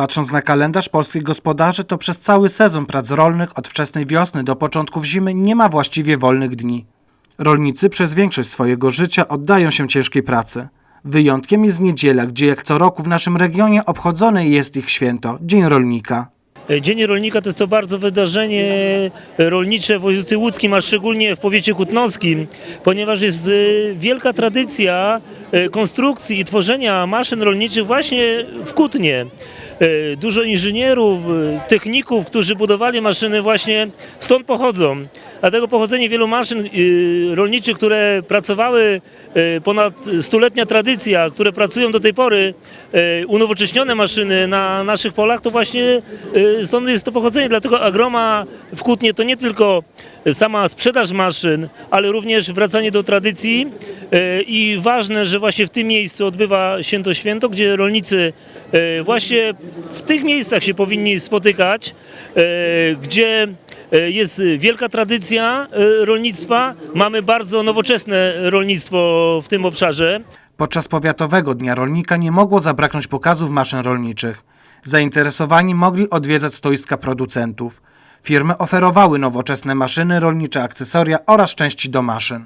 Patrząc na kalendarz polskich gospodarzy, to przez cały sezon prac rolnych od wczesnej wiosny do początków zimy nie ma właściwie wolnych dni. Rolnicy przez większość swojego życia oddają się ciężkiej pracy. Wyjątkiem jest niedziela, gdzie jak co roku w naszym regionie obchodzone jest ich święto Dzień Rolnika. Dzień Rolnika to jest to bardzo wydarzenie rolnicze w województwie łódzkim, a szczególnie w powiecie kutnowskim, ponieważ jest y, wielka tradycja y, konstrukcji i tworzenia maszyn rolniczych właśnie w Kutnie. Y, Dużo inżynierów, y, techników, którzy budowali maszyny właśnie stąd pochodzą. Dlatego pochodzenie wielu maszyn y, rolniczych, które pracowały y, ponad stuletnia tradycja, które pracują do tej pory, y, unowocześnione maszyny na naszych polach, to właśnie stąd jest to pochodzenie. Dlatego Agroma w Kutnie to nie tylko sama sprzedaż maszyn, ale również wracanie do tradycji i ważne, że właśnie w tym miejscu odbywa się to święto, gdzie rolnicy właśnie w tych miejscach się powinni spotykać, gdzie Jest wielka tradycja e, rolnictwa. Mamy bardzo nowoczesne rolnictwo w tym obszarze. Podczas Powiatowego Dnia Rolnika nie mogło zabraknąć pokazów maszyn rolniczych. Zainteresowani mogli odwiedzać stoiska producentów. Firmy oferowały nowoczesne maszyny, rolnicze akcesoria oraz części do maszyn.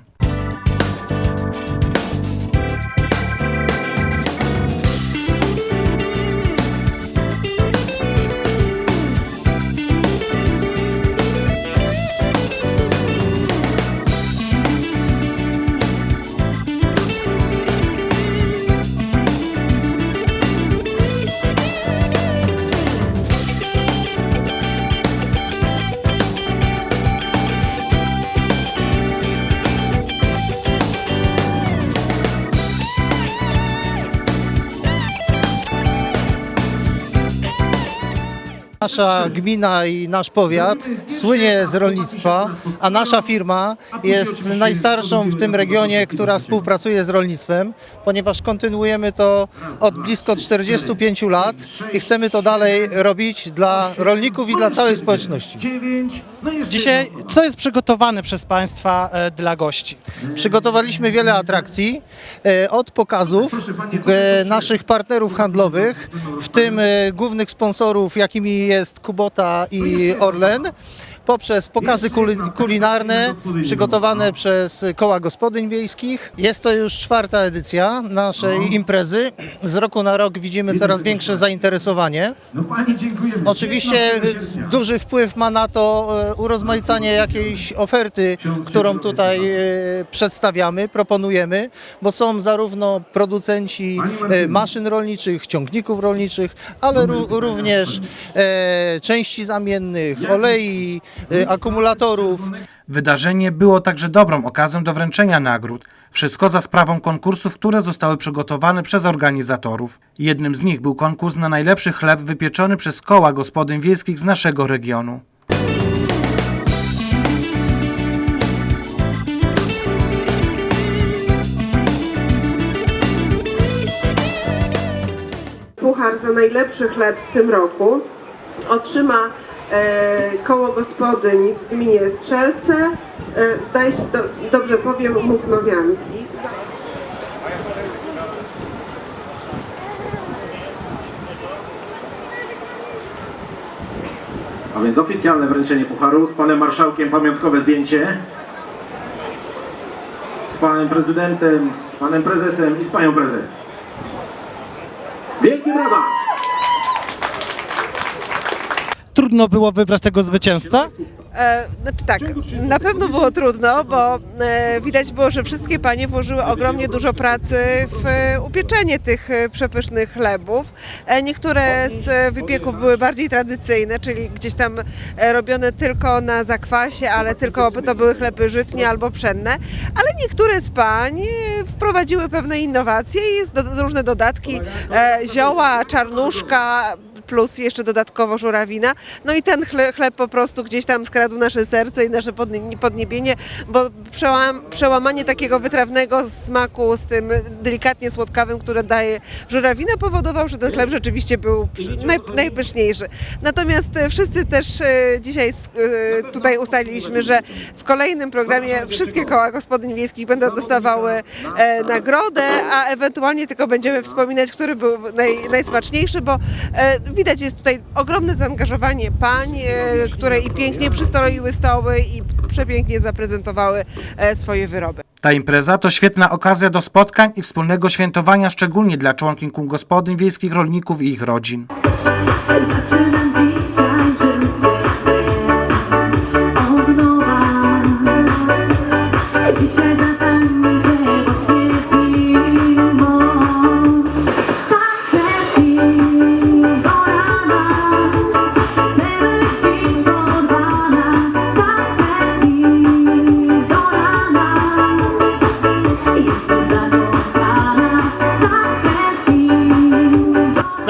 Nasza gmina i nasz powiat słynie z rolnictwa, a nasza firma jest najstarszą w tym regionie, która współpracuje z rolnictwem, ponieważ kontynuujemy to od blisko 45 lat i chcemy to dalej robić dla rolników i dla całej społeczności. Dzisiaj co jest przygotowane przez Państwa e, dla gości? Przygotowaliśmy wiele atrakcji, e, od pokazów e, naszych partnerów handlowych, w tym e, głównych sponsorów, jakimi jest Kubota i Orlen, poprzez pokazy kuli- kulinarne przygotowane przez koła gospodyń wiejskich. Jest to już czwarta edycja naszej imprezy. Z roku na rok widzimy coraz większe zainteresowanie. Oczywiście y, duży wpływ ma na to y, urozmaicanie jakiejś oferty, którą tutaj y, przedstawiamy, proponujemy, bo są zarówno producenci maszyn rolniczych, ciągników rolniczych, ale ró- również e, części zamiennych, olei, akumulatorów. Wydarzenie było także dobrą okazją do wręczenia nagród. Wszystko za sprawą konkursów, które zostały przygotowane przez organizatorów. Jednym z nich był konkurs na najlepszy chleb wypieczony przez koła gospodyń wiejskich z naszego regionu. puchar za najlepszy chleb w tym roku otrzyma koło gospodyń w gminie Strzelce, e, zdaje się, do, dobrze powiem, Muknowianki. A więc oficjalne wręczenie pucharu z panem marszałkiem, pamiątkowe zdjęcie. Z panem prezydentem, z panem prezesem i z panią prezes. Wielkie brawa! Trudno było wybrać tego zwycięzcę? E, znaczy tak, na pewno było trudno, bo e, widać było, że wszystkie panie włożyły ogromnie dużo pracy w e, upieczenie tych e, przepysznych chlebów. E, niektóre z e, wypieków były bardziej tradycyjne, czyli gdzieś tam e, robione tylko na zakwasie, ale tylko to były chleby żytnie albo pszenne, ale niektóre z pań e, wprowadziły pewne innowacje i do, różne dodatki, e, zioła, czarnuszka, plus jeszcze dodatkowo żurawina. No i ten chle- chleb po prostu gdzieś tam skradł nasze serce i nasze podnie- podniebienie, bo przełam, przełamanie takiego wytrawnego smaku z tym delikatnie słodkawym, które daje żurawina, powodował, że ten chleb rzeczywiście był naj, najpyszniejszy. Natomiast e, wszyscy też e, dzisiaj e, tutaj ustaliliśmy, że w kolejnym programie wszystkie koła gospodyń wiejskich będą dostawały nagrodę, a ewentualnie tylko będziemy wspominać, który był naj, najsmaczniejszy, bo widać widać jest tutaj ogromne zaangażowanie pań, e, które i pięknie przystroiły stoły i przepięknie zaprezentowały e, swoje wyroby. Ta impreza to świetna okazja do spotkań i wspólnego świętowania, szczególnie dla członkiń gospodyń wiejskich rolników i ich rodzin.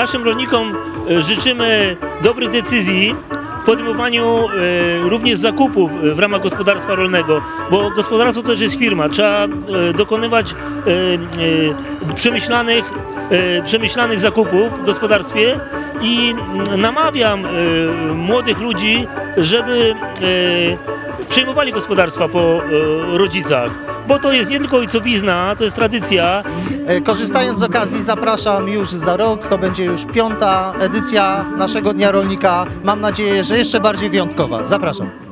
Naszym rolnikom e, życzymy dobrych decyzji w podejmowaniu e, również zakupów e, w ramach gospodarstwa rolnego, bo gospodarstwo to też jest firma. Trzeba dokonywać przemyślanych, przemyślanych zakupów w gospodarstwie i mm, namawiam młodych ludzi, żeby przejmowali gospodarstwa po rodzicach, bo to jest nie tylko ojcowizna, to jest tradycja, E, Korzystając z okazji zapraszam już za rok, to będzie już piąta edycja naszego Dnia Rolnika. Mam nadzieję, że jeszcze bardziej wyjątkowa. Zapraszam.